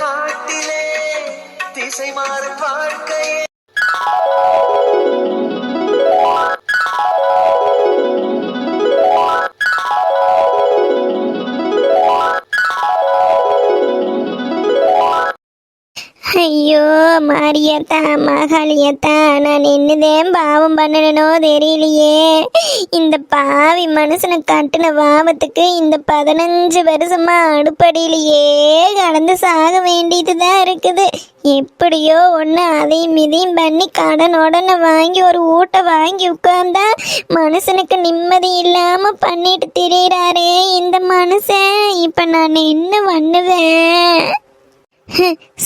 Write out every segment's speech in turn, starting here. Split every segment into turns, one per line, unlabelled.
காட்டிலே திசை மாறும் வாழ்க்கையே.
ஐயோ மாரியத்தா மகாளியத்தா நான் என்னதேன் பாவம் பண்ணனோ தெரியலையே இந்த பாவி மனுஷனை கட்டின பாவத்துக்கு இந்த பதினஞ்சு வருஷமா அடுப்படியிலேயே கடந்து சாக வேண்டியதுதான் இருக்குது எப்படியோ ஒன்று அதையும் இதையும் பண்ணி கடன் உடனே வாங்கி ஒரு ஊட்டை வாங்கி உட்கார்ந்தா மனுஷனுக்கு நிம்மதி இல்லாமல் பண்ணிட்டு திரியிறாரே இந்த மனுஷன் இப்போ நான் என்ன பண்ணுவேன்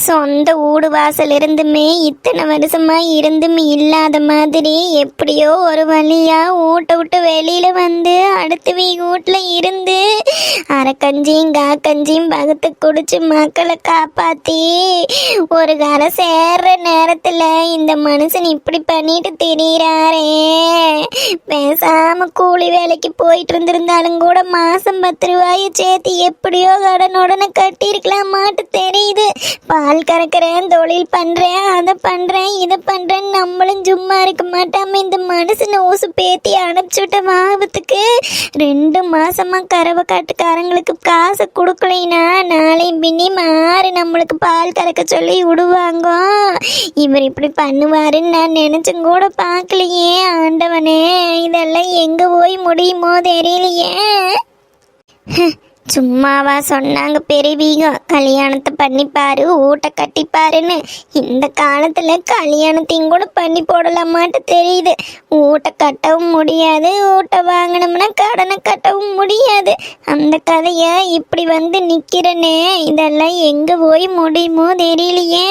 சொந்த ஊடு வாசல் இருந்துமே இத்தனை வருஷமா இருந்தும் இல்லாத மாதிரி எப்படியோ ஒரு வழியா வீட்டை விட்டு வெளியில வந்து அடுத்து வீ வீட்டில் இருந்து அரைக்கஞ்சியும் காக்கஞ்சியும் பகத்து குடிச்சு மக்களை காப்பாத்தி ஒரு கரை சேர்ற நேரத்துல இந்த மனுஷன் இப்படி பண்ணிட்டு திரியிறாரே. பேசாம கூலி வேலைக்கு போயிட்டு இருந்திருந்தாலும் கூட மாசம் பத்து ரூபாயை சேர்த்து எப்படியோ கடன் உடனே கட்டியிருக்கலாம் மாட்டு தெரியுது. பால் கறக்கிறேன் தொழில் பண்றேன் அதை பண்றேன் இதை பண்றேன். நம்மளும் சும்மா இருக்க மாட்டாம. இந்த மனுஷனை ஓசு பேத்தி அனுப்பிச்சுட்ட வாபத்துக்கு ரெண்டு மாசமா கறவை காட்டுக்காரங்களுக்கு காசு கொடுக்கலைனா நாளை பின்னி மாறி நம்மளுக்கு பால் கறக்க சொல்லி விடுவாங்க. இவர் இப்படி பண்ணுவாருன்னு நான் நினைச்சும் கூட பார்க்கலையே ஆண்டவனே. இதெல்லாம் எங்க போய் முடியுமோ தெரியலையே. சும்மாவா சொன்னாங்க பெரியவீகம் கல்யாணத்தை பண்ணிப்பாரு ஊட்ட கட்டிப்பாருன்னு. இந்த காலத்தில் கல்யாணத்தையும் கூட பண்ணி போடலாமாட்டு தெரியுது. ஊட்ட கட்டவும் முடியாது ஊட்ட வாங்கினோம்னா கடனை கட்டவும் முடியாது. அந்த கதையை இப்படி வந்து நிற்கிறனே இதெல்லாம் எங்கே போய் முடியுமோ தெரியலையே.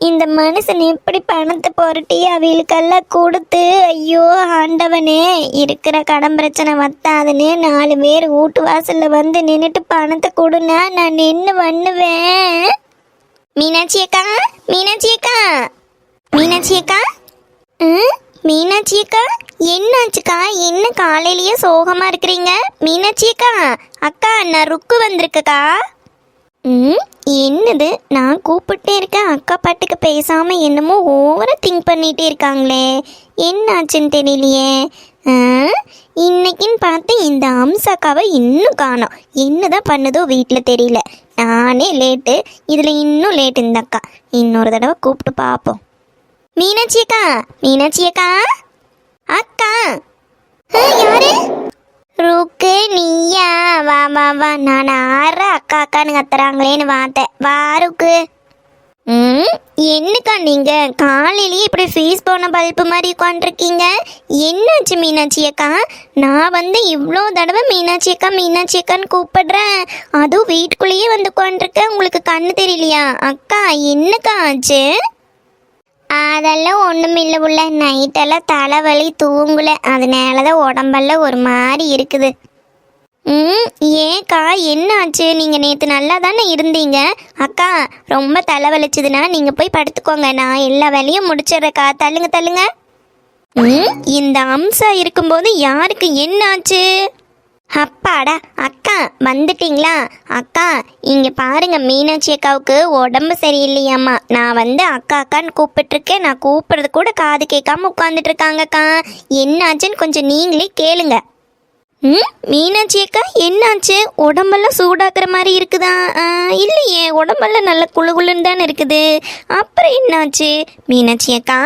இந்த மனுஷன் எப்படி பணத்தை புரட்டி அவளுக்கெல்லாம் கொடுத்து ஐயோ ஆண்டவனே இருக்கிற கடன் பிரச்சனை வத்தாதுன்னு நாலு பேர் வீட்டு வாசல்ல வந்து நின்றுட்டு பணத்தை கொடுனா நான் நின்று பண்ணுவேன். மீனாட்சி அக்கா மீனாட்சி அக்கா மீனாட்சி அக்கா ம் மீனாட்சி அக்கா என்னாச்சுக்கா? என்ன காலையிலேயே சோகமா இருக்கிறீங்க? மீனாட்சி அக்கா அக்கா நான் ருக்கு வந்திருக்கக்கா. ம்? என்னது? நான் கூப்பிட்டே இருக்கேன் அக்கா பாட்டுக்கு பேசாம என்னமோ ஓவரா திங்க் பண்ணிட்டே இருக்காங்களே. என்னாச்சுன்னு தெரியலையே. இன்னைக்குன்னு பார்த்து இந்த அம்சாக்காவை இன்னும் காணோம். என்னதான் பண்ணுதோ வீட்டில் தெரியல. நானே லேட்டு இதில் இன்னும் லேட் இந்த அக்கா. இன்னொரு தடவை கூப்பிட்டு பார்ப்போம். மீனாட்சி அக்கா மீனாட்சி அக்கா? அக்கா! யாரு? ருக்கு நீயா? வா வா வா. நான் ஆற அக்கா அக்கான்னு கத்துறாங்களேன்னு பார்த்தேன். வாருக்கு ம் என்னக்கா நீங்கள் காலையிலேயே இப்படி ஃபீஸ் போன பல்பு மாதிரி உட்காந்துருக்கீங்க என்னாச்சு மீனாட்சி அக்கா? நான் வந்து இவ்வளோ தடவை மீனாட்சி அக்கா மீனாட்சி அக்கான்னு கூப்பிடுறேன். அதுவும் வீட்டுக்குள்ளேயே வந்து உட்காந்துருக்கேன் உங்களுக்கு கண்ணு தெரியலையா? அக்கா என்னக்கா ஆச்சு? அதெல்லாம் ஒன்றும் இல்லை உள்ள நைட்டெல்லாம் தலைவலி தூங்குல. அதனால தான் உடம்பெல்லாம் ஒரு மாதிரி இருக்குது. ம் ஏக்கா என்னாச்சு நீங்கள் நேற்று நல்லா தானே இருந்தீங்க? அக்கா ரொம்ப தலைவலிச்சதுன்னா நீங்கள் போய் படுத்துக்கோங்க. நான் எல்லா வேலையும் முடிச்சிடுறேக்கா. தள்ளுங்க தள்ளுங்க. ம் இந்த அம்சா இருக்கும்போது யாருக்கு என்ன ஆச்சு அப்பாடா அக்கா வந்துட்டீங்களா? அக்கா இங்கே பாருங்க மீனாட்சி அக்காவுக்கு உடம்பு சரியில்லையாம்மா. நான் வந்து அக்கா அக்கான்னு கூப்பிட்டுருக்கேன். நான் கூப்பிட்றது கூட காது கேட்காம உட்காந்துட்டு இருக்காங்கக்கா என்னாச்சுன்னு கொஞ்சம் நீங்களே கேளுங்க. ம் மீனாட்சி அக்கா என்னாச்சு? உடம்பெல்லாம் சூடாக்குற மாதிரி இருக்குதா? ஆ, இல்லையே உடம்பெல்லாம் நல்ல குழு குழுன்னு தானே இருக்குது. அப்புறம் என்னாச்சு? மீனாட்சி அக்கா?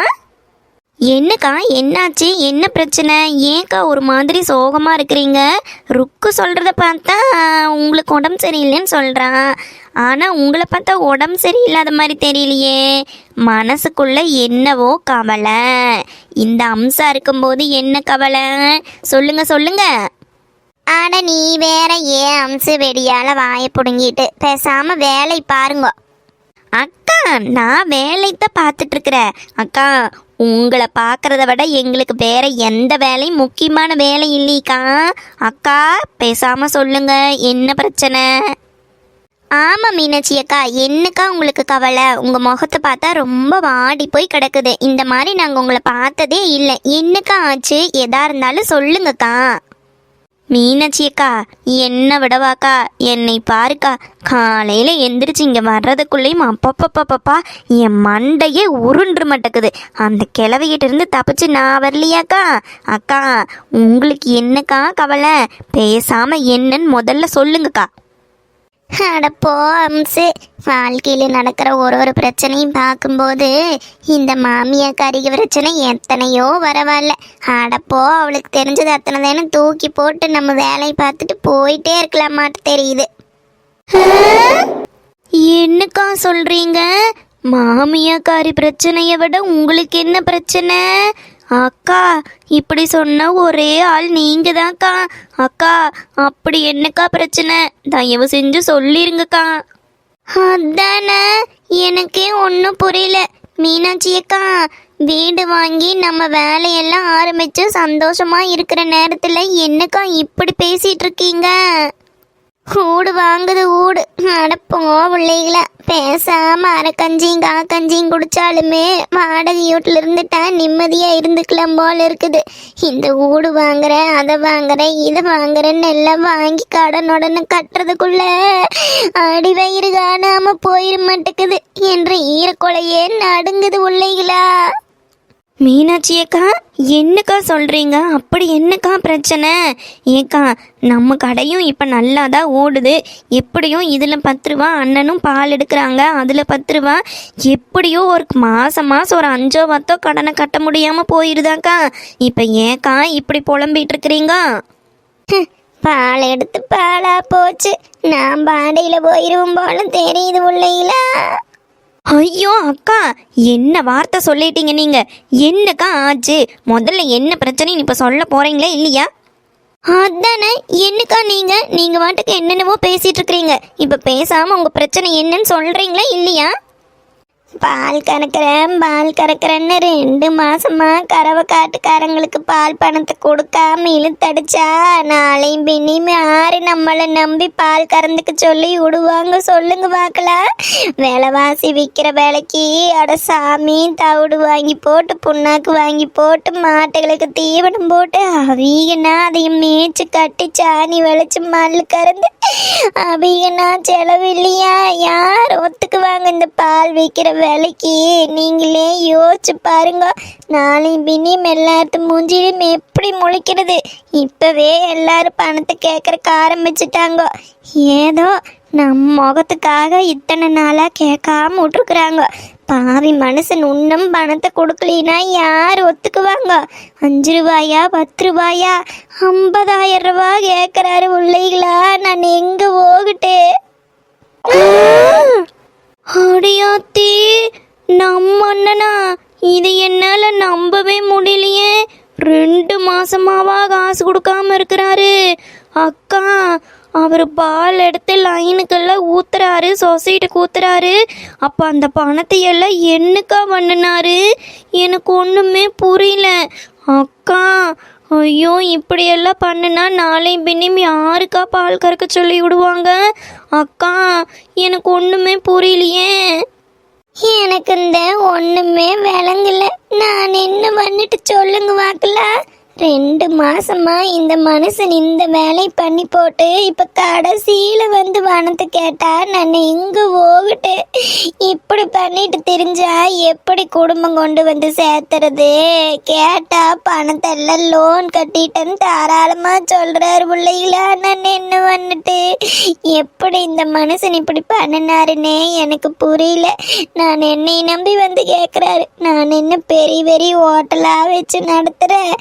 என்னக்கா என்னாச்சு? என்ன பிரச்சனை? ஏன்க்கா ஒரு மாதிரி சோகமாக இருக்கிறீங்க? ருக்கு சொல்கிறத பார்த்தா உங்களுக்கு உடம்பு சரியில்லைன்னு சொல்கிறான் ஆனால் உங்களை பார்த்தா உடம்பு சரியில்லாத மாதிரி தெரியலையே. மனசுக்குள்ளே என்னவோ கவலை. இந்த அம்சா இருக்கும்போது என்ன கவலை? சொல்லுங்க சொல்லுங்க. ஆனால் நீ வேற ஏன் அம்சு வெடியால் வாயை பிடுங்கிட்டு? பேசாமல் வேலை பாருங்க. அக்கா நான் வேலைத்தான் பார்த்துட்டு இருக்கிறேன் அக்கா உங்களை பார்க்குறத விட எங்களுக்கு வேற எந்த வேலையும் முக்கியமான வேலை இல்லைக்கா. அக்கா பேசாமல் சொல்லுங்க என்ன பிரச்சனை? ஆமாம் மீனாட்சி அக்கா என்னக்கா உங்களுக்கு கவலை? உங்கள் முகத்தை பார்த்தா ரொம்ப வாடி போய் கிடக்குது. இந்த மாதிரி நாங்கள் உங்களை பார்த்ததே இல்லை. என்னக்கா ஆச்சு? எதா இருந்தாலும் சொல்லுங்கக்கா. மீனாட்சி அக்கா என்ன விடவாக்கா? என்னை பாருக்கா. காலையில் எந்திரிச்சு இங்கே வர்றதுக்குள்ளேயும் அப்பப்பப்பப்பா என் மண்டையே உருண்டு மாட்டேக்குது. அந்த கிழவிகிட்ட இருந்து தப்பிச்சு நான் வரலையாக்கா? அக்கா உங்களுக்கு என்னக்கா கவலை? பேசாமல் என்னன்னு முதல்ல சொல்லுங்கக்கா. அடப்போ அம்சு. வாழ்க்கையில் நடக்கிற ஒரு ஒரு பிரச்சனையும் பார்க்கும்போது இந்த மாமியா கறிக பிரச்சனை எத்தனையோ பரவாயில்ல. அடப்போ அவளுக்கு தெரிஞ்சது அத்தனை தானே தூக்கி போட்டு நம்ம வேலையை பார்த்துட்டு போயிட்டே இருக்கலாமாட்டு தெரியுது. என்னக்கா சொல்றீங்க? மாமியாக்காரி பிரச்சனையை விட உங்களுக்கு என்ன பிரச்சனை? அக்கா இப்படி சொன்ன ஒரே ஆள் நீங்க தான்க்கா அக்கா அப்படி என்னக்கா பிரச்சனை? தயவு செஞ்சு சொல்லிருங்கக்கா. அதானே எனக்கே ஒன்றும் புரியல. மீனாட்சி அக்கா வீடு வாங்கி நம்ம வேலையெல்லாம் ஆரம்பிச்சு சந்தோஷமா இருக்கிற நேரத்தில் என்னக்கா இப்படி பேசிட்டு இருக்கீங்க? கூடு வாங்குது ஊடு. அடப்போ பிள்ளைகள. பேசாம அரைக்கஞ்சியும் காக்கஞ்சியும் குடிச்சாலுமே வாடகை வீட்டில் இருந்துட்டா நிம்மதியா இருந்துக்கலாம் போல இருக்குது. இந்த ஊடு வாங்குறேன் அதை வாங்குறேன் இதை வாங்குறேன்னு எல்லாம் வாங்கி கடன் உடனே கட்டுறதுக்குள்ள அடி வயிறு காணாம போயிட மாட்டேங்குது. என்ற ஈரக்குலையே நடுங்குது பிள்ளைகளா. மீனாட்சி அக்கா என்னக்கா சொல்கிறீங்க அப்படி என்னக்கா பிரச்சனை? ஏக்கா நம்ம கடையும் இப்போ நல்லா தான் ஓடுது. எப்படியும் இதில் பத்து ரூபா அண்ணனும் பால் எடுக்கிறாங்க. அதில் பத்து ரூபா. எப்படியோ ஒரு மாதம் மாதம் ஒரு அஞ்சோ பத்தோ கடனை கட்ட முடியாமல் போயிடுதாக்கா இப்போ ஏக்கா இப்படி புலம்பிகிட்டு இருக்கிறீங்க? பால் எடுத்து பாலா போச்சு. நான் பாடையில் போயிடுவோம் போல தெரியுது உள்ளீங்களா ஐயோ அக்கா என்ன வார்த்தை சொல்லிட்டீங்க நீங்க? என்னக்கா ஆச்சு? முதல்ல என்ன பிரச்சனைன்னு இப்ப சொல்ல போறீங்களா இல்லையா? அதானே என்னக்கா நீங்க? நீங்க வாட்டுக்கு என்னென்னவோ பேசிட்டு இருக்கிறீங்க. இப்ப பேசாம உங்க பிரச்சனை என்னன்னு சொல்றீங்களா இல்லையா? பால் கறக்கிறேன் பால் கறக்கிறேன்னு ரெண்டு மாசமா கறவை காட்டுக்காரங்களுக்கு பால் பணத்தை கொடுக்காம இழுத்தடிச்சா நாளையும் பின்னியும் யாரு நம்மளை நம்பி பால் கறந்துக்க சொல்லி விடுவாங்க. சொல்லுங்க பார்க்கலாம் விலைவாசி விற்கிற வேலைக்கு அட சாமி தவிடு வாங்கி போட்டு புண்ணாக்கு வாங்கி போட்டு மாட்டுகளுக்கு தீவனம் போட்டு அவீகனா அதையும் மேய்ச்சி கட்டி சாணி விளைச்சி மல்லு கறந்து அவீகனா செலவு இல்லையா? யார் ஒத்துக்குவாங்க இந்த பால் விற்கிற வேலைக்கு. நீங்களே யோசிச்சு பாருங்க. நாளையும் பின்னியும் எல்லாத்து மூஞ்சிலும் எப்படி முழிக்கிறது? இப்போவே எல்லாரும் பணத்தை கேட்கறக்கு ஆரம்பிச்சிட்டாங்க. ஏதோ நம்ம முகத்துக்காக இத்தனை நாளாக கேட்காம விட்டுருக்குறாங்க. பாவி மனுஷன் இன்னும் பணத்தை கொடுக்கலினா யார் ஒத்துக்குவாங்க? அஞ்சு ரூபாயா பத்து ரூபாயா? ஐம்பதாயிரம் ரூபா கேட்குறாரு உள்ளைகளா? நான் எங்கே போகட்டு? அடியாத்தி நம்ம அண்ணனா இது என்னால் நம்பவே முடியலையே. ரெண்டு மாசமாவா காசு கொடுக்காம இருக்கிறாரு. அக்கா அவர் பால் எடுத்து லைனுக்கெல்லாம் ஊத்துறாரு சொசைட்டிக்கு ஊத்துறாரு. அப்போ அந்த பணத்தை எல்லாம் என்னக்கா பண்ணினாரு? எனக்கு ஒன்றுமே புரியல. அக்கா ஐயோ இப்படியெல்லாம் பண்ணுனா நாளை பின்னும் யாருக்கா பால் கறக்க சொல்லி விடுவாங்க? அக்கா எனக்கு ஒன்றுமே புரியலையே. எனக்கு இந்த ஒன்றுமே விளங்கல. நான் என்ன பண்ணிட்டு சொல்லுங்க வாக்கல? ரெண்டு மாசமா இந்த மனுஷன் இந்த வேலை பண்ணி போட்டு இப்ப கடைசியில வந்து பணத்தை கேட்டா நான் எங்க போகிட்டு இப்படி பண்ணிட்டு தெரிஞ்சா எப்படி குடும்பம் கொண்டு வந்து சேர்த்துறது? கேட்டா பணத்தை எல்லாம் லோன் கட்டிட்டேன்னு தாராளமா சொல்றாரு பிள்ளைகளா நான் என்ன பண்ணிட்டு? எப்படி இந்த மனுஷன் இப்படி பண்ணினாருன்னே எனக்கு புரியல. நான் என்னை நம்பி வந்து கேட்குறாரு நான் என்ன பெரிய பெரிய ஹோட்டலாக வச்சு நடத்துகிறேன்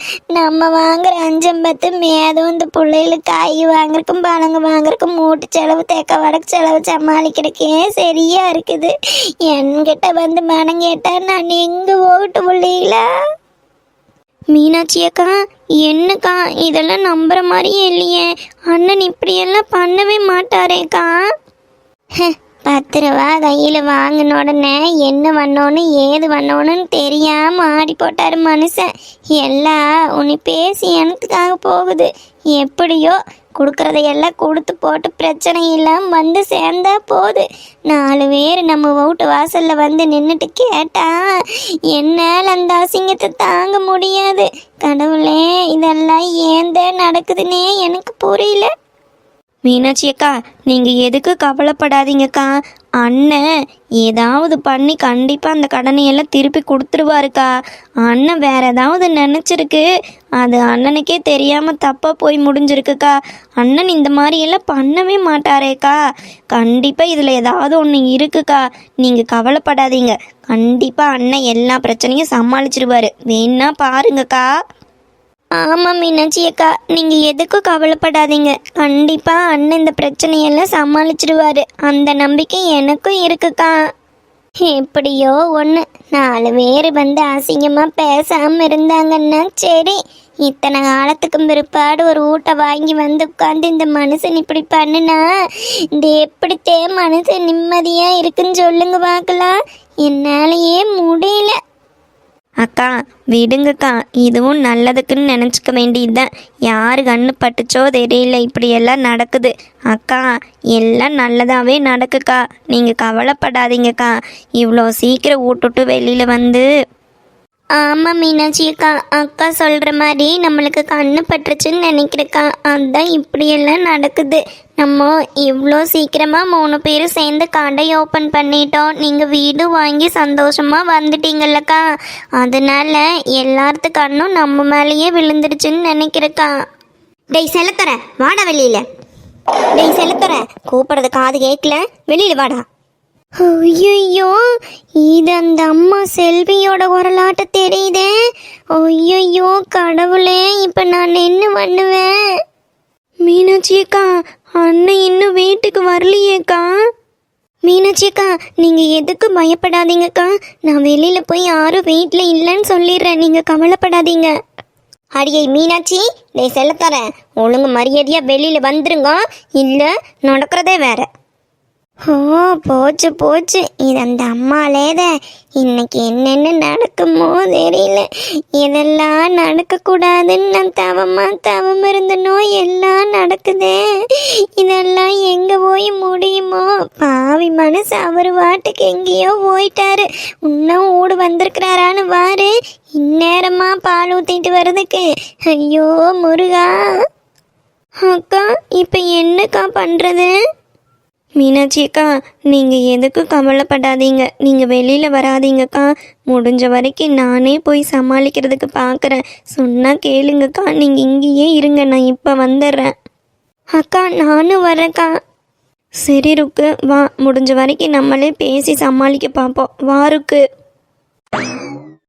நம்ம வாங்குற அஞ்சம் பத்து மேதும் இந்த பிள்ளைகளுக்கு காய் வாங்குறக்கும் பழங்க வாங்குறக்கும் மூட்டு செலவு தேக்க வடக்கு செலவு சமாளிக்கிறக்கே சரியா இருக்குது. என்கிட்ட வந்து மனம் கேட்டா நான் எங்கே போகட்டு பிள்ளைகளா? மீனாட்சி அக்கா என்னக்கா இதெல்லாம் நம்புற மாதிரியே இல்லையே. அண்ணன் இப்படியெல்லாம் பண்ணவே மாட்டாரேக்கா. பத்து ரூபா கையில் வாங்கின உடனே என்ன பண்ணோன்னு ஏது பண்ணோன்னு தெரியாமல் ஆடி போட்டார் மனுஷன். எல்லாம் உன்னை பேசி எனத்துக்காக போகுது. எப்படியோ கொடுக்குறதையெல்லாம் கொடுத்து போட்டு பிரச்சனை இல்லாமல் வந்து சேர்ந்தா போது. நாலு பேர் நம்ம வீட்டு வாசலில் வந்து நின்றுட்டு கேட்டா என்னால் அந்த அசிங்கத்தை தாங்க முடியாது. கடவுளே இதெல்லாம் ஏந்த நடக்குதுன்னே எனக்கு புரியல.
மீனாட்சி அக்கா நீங்கள் எதுக்கு கவலைப்படாதீங்கக்கா. அண்ணன் ஏதாவது பண்ணி கண்டிப்பாக அந்த கடனையெல்லாம் திருப்பி கொடுத்துருவாருக்கா. அண்ணன் வேற ஏதாவது நினச்சிருக்கு? அது அண்ணனுக்கே தெரியாமல் தப்பாக போய் முடிஞ்சிருக்குக்கா. அண்ணன் இந்த மாதிரியெல்லாம் பண்ணவே மாட்டாரேக்கா. கண்டிப்பாக இதில் ஏதாவது ஒன்று இருக்குக்கா. நீங்கள் கவலைப்படாதீங்க. கண்டிப்பாக அண்ணன் எல்லா பிரச்சனையும் சமாளிச்சிருவாரு. வேணா பாருங்கக்கா.
ஆமாம் மீனாட்சி அக்கா. நீங்கள் எதுக்கும் கவலைப்படாதீங்க. கண்டிப்பாக அண்ணன் இந்த பிரச்சனையெல்லாம் சமாளிச்சிடுவாரு அந்த நம்பிக்கை எனக்கும் இருக்குக்கா. எப்படியோ ஒன்று நாலு பேர் வந்து அசிங்கமாக பேசாமல் இருந்தாங்கன்னா சரி. இத்தனை காலத்துக்கும் பிற்பாடு ஒரு ஊட்டை வாங்கி வந்து உட்காந்து இந்த மனுஷன் இப்படி பண்ணுனா? இந்த எப்படித்தே மனுஷன் நிம்மதியாக இருக்குன்னு சொல்லுங்க பார்க்கலாம். என்னாலேயே முடியல.
அக்கா விடுங்கக்கா. இதுவும் நல்லதுக்குன்னு நினச்சிக்க வேண்டியதுதான் யார் கண்ணு பட்டுச்சோ தெரியல இப்படியெல்லாம் நடக்குது. அக்கா எல்லாம் நல்லதாகவே நடக்குக்கா. நீங்கள் கவலைப்படாதீங்கக்கா. இவ்வளோ சீக்கிரம் விட்டுட்டு வெளியில் வந்து
ஆமாம் மீனாட்சி அக்கா அக்கா சொல்கிற மாதிரி நம்மளுக்கு கண்ணு பட்டுருச்சுன்னு நினைக்கிறக்கா. அதுதான் இப்படியெல்லாம் நடக்குது. நம்ம இவ்வளோ சீக்கிரமாக மூணு பேரும் சேர்ந்து கடை ஓப்பன் பண்ணிட்டோம். நீங்கள் வீடு வாங்கி சந்தோஷமாக வந்துட்டீங்கல்லக்கா. அதனால எல்லாத்து கண்ணும் நம்ம மேலேயே விழுந்துருச்சுன்னு நினைக்கிறக்கா. டெய் செலுத்துறேன் வாடா வெளியில. டெய் செலுத்துறேன் கூப்பிட்றது காது கேட்கல. வெளியில் வாடா. ஐயோ இது அந்த அம்மா செல்வியோட குரலாட்ட தெரியுதே. ஐயோ கடவுளே இப்போ நான் என்ன பண்ணுவேன்?
மீனாட்சி அக்கா அண்ணன் இன்னும் வீட்டுக்கு வரலையேக்கா
மீனாட்சி அக்கா நீங்கள் எதுக்கும் பயப்படாதீங்கக்கா நான் வெளியில் போய் யாரும் வீட்டில் இல்லைன்னு சொல்லிடுறேன். நீங்கள் கவலைப்படாதீங்க. அடியை மீனாட்சி நீ செல்லத்தரேன் ஒழுங்கு மரியாதையாக வெளியில் வந்துருங்க. இல்லை நடக்கிறதே வேற. ஓ போச்சு போச்சு. இது அந்த அம்மாலேதான் இன்னைக்கு என்னென்ன நடக்குமோ தெரியல. இதெல்லாம் நடக்கக்கூடாதுன்னு நான் தவமா தவம் இருந்தனோ எல்லாம் நடக்குதே. இதெல்லாம் எங்கே போய் முடியுமோ? பாவி மனசு அவர் வாட்டுக்கு எங்கேயோ போயிட்டாரு. இன்னும் ஊடு வந்திருக்கிறாரான்னு வாரு இந்நேரமா பால் ஊத்திட்டு வர்றதுக்கு. ஐயோ முருகா. அக்கா இப்போ என்னக்கா பண்ணுறது
மீனாட்சி அக்கா நீங்கள் எதுக்கு கவலைப்படாதீங்க. நீங்கள் வெளியில் வராதீங்கக்கா. முடிஞ்ச வரைக்கும் நானே போய் சமாளிக்கிறதுக்கு பார்க்குறேன் சொன்னால் கேளுங்கக்கா. நீங்கள் இங்கேயே இருங்க. நான் இப்போ வந்துடுறேன்.
அக்கா நானும் வரேக்கா
சரி ருக்கு. வா. முடிஞ்ச வரைக்கும் நம்மளே பேசி சமாளிக்க பார்ப்போம் வா ருக்கு.